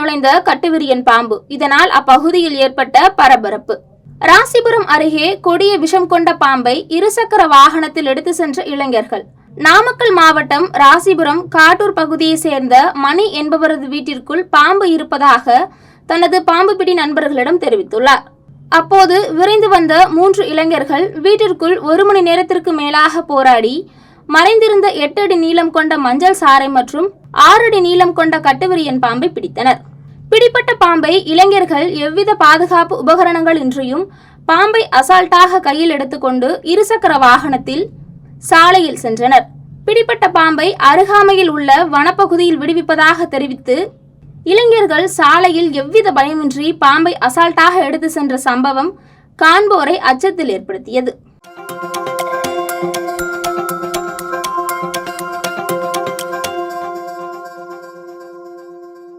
நுழைந்த கட்டுவிரியன் பாம்பு. இதனால் அப்பகுதியில் ஏற்பட்ட பரபரப்பு. ராசிபுரம் அருகே கொடிய விஷம் கொண்ட பாம்பை இருசக்கர வாகனத்தில் எடுத்து சென்ற இளைஞர்கள். நாமக்கல் மாவட்டம் ராசிபுரம் காட்டூர் பகுதியை சேர்ந்த மணி என்பவரது வீட்டிற்குள் பாம்பு இருப்பதாக தனது பாம்பு பிடி நண்பர்களிடம் தெரிவித்துள்ளார். அப்போது விரைந்து வந்த மூன்று இளைஞர்கள் வீட்டிற்குள் ஒரு மணி நேரத்திற்கு மேலாக போராடி மறைந்திருந்த எட்டு அடி நீளம் கொண்ட மஞ்சள் சாறை மற்றும் ஆறு அடி நீளம் கொண்ட கட்டுவிரியன் பாம்பை பிடித்தனர். பிடிப்பட்ட பாம்பை இளைஞர்கள் எவ்வித பாதுகாப்பு உபகரணங்கள் இன்றியும் பாம்பை அசால்ட்டாக கையில் எடுத்துக்கொண்டு இருசக்கர வாகனத்தில் சாலையில் சென்றனர். பிடிப்பட்ட பாம்பை அருகாமையில் உள்ள வனப்பகுதியில் விடுவிப்பதாக தெரிவித்து இளைஞர்கள் சாலையில் எவ்வித பயமின்றி பாம்பை அசால்ட்டாக எடுத்து சென்ற சம்பவம் காண்போரை அச்சத்தில் ஏற்படுத்தியது.